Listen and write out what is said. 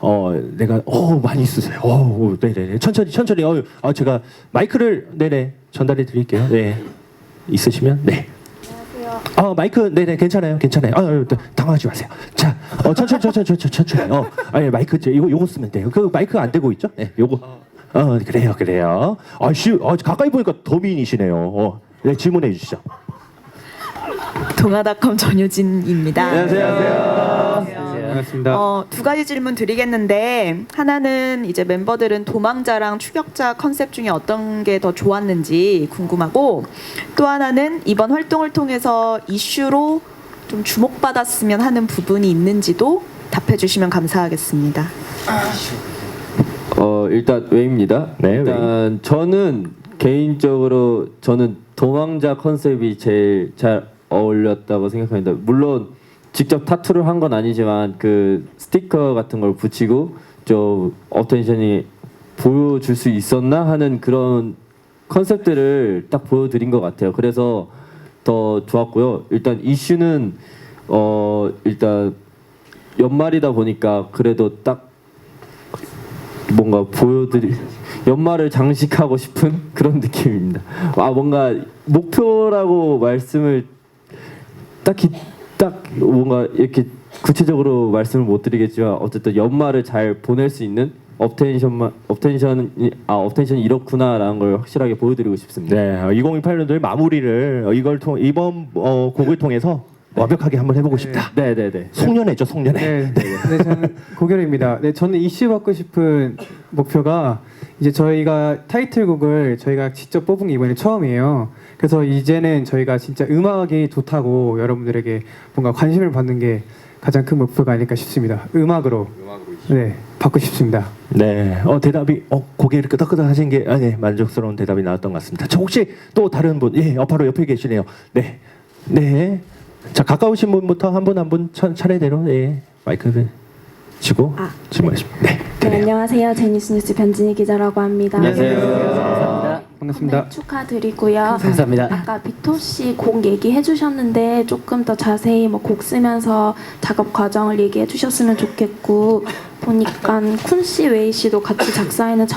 어 내가 어 많이 쓰세요. 어 네네 천천히 천천히. 어 아, 제가 마이크를 네네. 전달해 드릴게요. 네. 있으시면 네. 어 마이크 네네. 괜찮아요. 괜찮아요. 아 어, 당황하지 마세요. 자 어, 천천히 천천히 천천히 천천히. 어 아니 마이크 저, 이거 요거 쓰면 돼요. 그 마이크 안 되고 있죠? 네 요거. 어 그래요 그래요. 아씨 아, 가까이 보니까 더 미인이시네요. 어 네, 질문해 주시죠. 동아닷컴 전효진입니다. 안녕하세요. 반갑습니다. 어, 두 가지 질문 드리겠는데 하나는 이제 멤버들은 도망자랑 추격자 컨셉 중에 어떤 게 더 좋았는지 궁금하고 또 하나는 이번 활동을 통해서 이슈로 좀 주목받았으면 하는 부분이 있는지도 답해 주시면 감사하겠습니다. 어 일단 웨이입니다. 네, 일단 저는 개인적으로 저는 도망자 컨셉이 제일 잘 어울렸다고 생각합니다. 물론 직접 타투를 한 건 아니지만 그 스티커 같은 걸 붙이고 좀 어텐션이 보여줄 수 있었나 하는 그런 컨셉들을 딱 보여드린 것 같아요. 그래서 더 좋았고요. 일단 이슈는 어 일단 연말이다 보니까 그래도 딱 뭔가 보여드리 연말을 장식하고 싶은 그런 느낌입니다. 아 뭔가 목표라고 말씀을 딱히 딱 뭔가 이렇게 구체적으로 말씀을 못 드리겠지만 어쨌든 연말을 잘 보낼 수 있는 업텐션만 업텐션이 아 업텐션이 이렇구나라는 걸 확실하게 보여드리고 싶습니다. 네 2028년도의 마무리를 이걸 통 이번 어, 곡을 통해서 완벽하게 한번 해보고 싶다 네 네 네. 송년회죠 송년회 네, 네, 저는 고결입니다. 네, 저는 이슈 받고 싶은 목표가 이제 저희가 타이틀곡을 저희가 직접 뽑은 게 이번에 처음이에요. 그래서 이제는 저희가 진짜 음악이 좋다고 여러분들에게 뭔가 관심을 받는 게 가장 큰 목표가 아닐까 싶습니다. 음악으로, 네, 받고 싶습니다. 네, 어 대답이 어 고개를 끄덕끄덕 하신 게 아, 네, 만족스러운 대답이 나왔던 것 같습니다. 저 혹시 또 다른 분, 예, 어, 바로 옆에 계시네요. 네, 네, 자 가까우신 분부터 한 분 한 분 차례대로 예 마이크를 쥐고 아, 질문하십니다. 네, 네. 안녕하세요. 제니스 뉴스 변진희 기자라고 합니다. 안녕하세요. 반갑습니다. 네, 축하드리고요. 감사합니다. 아까 비토 씨 곡 얘기해 주셨는데 조금 더 자세히 뭐 곡 쓰면서 작업 과정을 얘기해 주셨으면 좋겠고 보니까 쿤 씨, 웨이 씨도 같이 작사에는 참